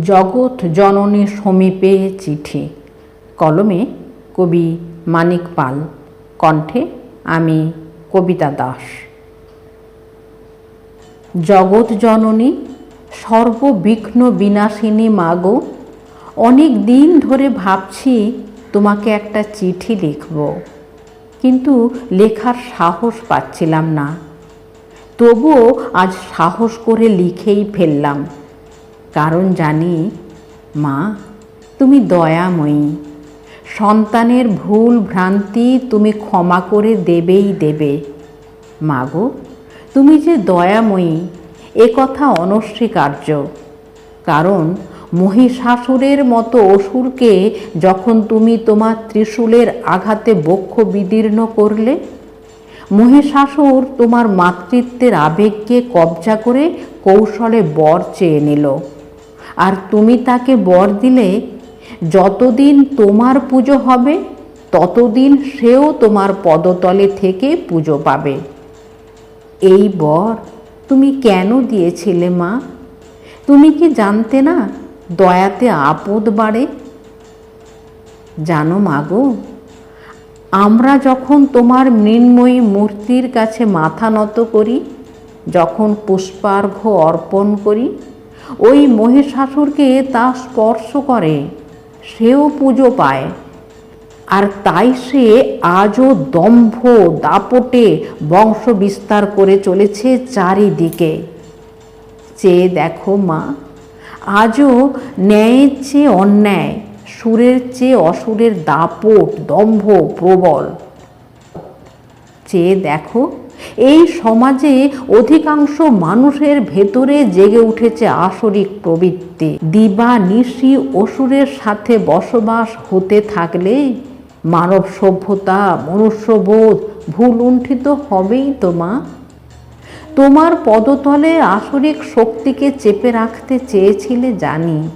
জগৎ জননী সমীপে চিঠি। কলমে কবি মানিক পাল। কণ্ঠে আমি কবিতা দাস। জগৎ জননী, সর্ববিঘ্ন বিনাশিনী মাগো, অনেক দিন ধরে ভাবছি তোমাকে একটা চিঠি লিখব। কিন্তু লেখার সাহস পাচ্ছিলাম না। তবুও আজ সাহস করে লিখেই ফেললাম। কারণ জানি, মা, তুমি দয়াময়ী। সন্তানের ভুল ভ্রান্তি তুমি ক্ষমা করে দেবেই দেবে। মাগো, তুমি যে দয়াময়ী, এ কথা অনস্বীকার্য। কারণ মহিষাসুরের মতো অসুরকে যখন তুমি তোমার ত্রিশূলের আঘাতে বক্ষ বিদীর্ণ করলে, মহিষাসুর তোমার মাতৃত্বের আবেগকে কবজা করে কৌশলে বর চেয়ে নিল। আর তুমি তাকে বর দিলে, যতদিন তোমার পুজো হবে, ততদিন সেও তোমার পদতলে থেকে পুজো পাবে। এই বর তুমি কেন দিয়েছিলে মা? তুমি কি জানতে না দয়াতে আপদ বাড়ে? জানো মাগো আমরা যখন তোমার মৃন্ময়ী মূর্তির কাছে মাথা নত করি, যখন পুষ্পার্ঘ অর্পণ করি ওই মহিষাসুরকে তা স্পর্শ করে, সেও পুজো পায়। আর তাই সে আজও দম্ভ দাপটে বংশ বিস্তার করে চলেছে চারিদিকে। চেয়ে দেখো মা, আজও ন্যায়ের চেয়ে অন্যায়, সুরের চেয়ে অসুরের দাপট, দম্ভ প্রবল। চেয়ে দেখো এই সমাজে অধিকাংশ মানুষের ভেতরে জেগে উঠেছে আসরিক প্রবৃত্তি। দিবা, নিশি, অসুরের সাথে বসবাস হতে থাকলে মানব সভ্যতা, মনুষ্যবোধ ভুল উণ্ঠিত হবেই তো, মা। তোমার পদতলে আসরিক শক্তিকে চেপে রাখতে চেয়েছিলে, জানি।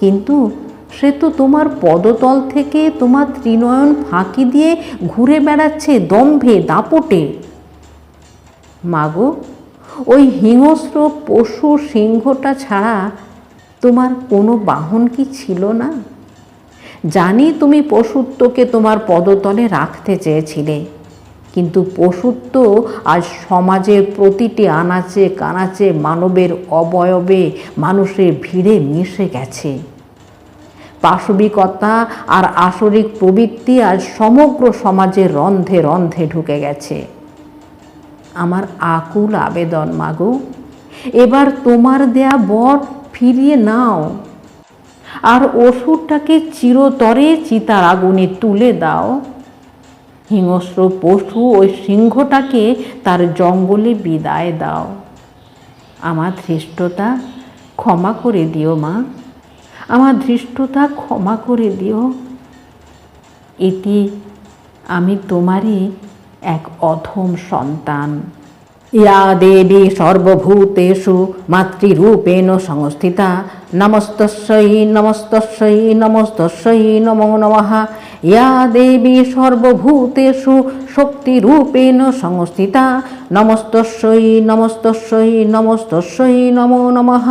কিন্তু সে তো তোমার পদতল থেকে তোমার ত্রিনয়ন ফাঁকি দিয়ে ঘুরে বেড়াচ্ছে দম্ভে, দাপটে। মাগো, ওই হিংস্র পশু সিংহটা ছাড়া তোমার কোনো বাহন কি ছিল না? জানি তুমি পশুত্বকে তোমার পদতলে রাখতে চেয়েছিলে, কিন্তু পশুত্ব আজ সমাজের প্রতিটি আনাচে কানাচে মানবের অবয়বে মানুষের ভিড়ে মিশে গেছে। পাশবিকতা আর আসরিক প্রবৃত্তি আজ সমগ্র সমাজের রন্ধে রন্ধে ঢুকে গেছে। আমার আকুল আবেদন, মাগো। এবার তোমার দেয়া বর ফিরিয়ে নাও। আর ওষুধটাকে চিরতরে চিতার আগুনে তুলে দাও। হিংস্র পশু ওই সিংহটাকে তার জঙ্গলে বিদায় দাও। আমার ধৃষ্টতা ক্ষমা করে দিও, মা। আমার ধৃষ্টতা ক্ষমা করে দিও। এটি আমি তোমারই এক অধম সন্তান। ইয়া দেবী সর্বভূতেষু মাতৃরূপেণ সংস্থিতা। নমস্তস্যৈ নমস্তস্যৈ নমস্তস্যৈ নমো নমঃ। ইয়া দেবী সর্বভূতেষু শক্তিরূপেণ সংস্থিতা। নমস্তস্যৈ নমস্তস্যৈ নমস্তস্যৈ নমো নমঃ।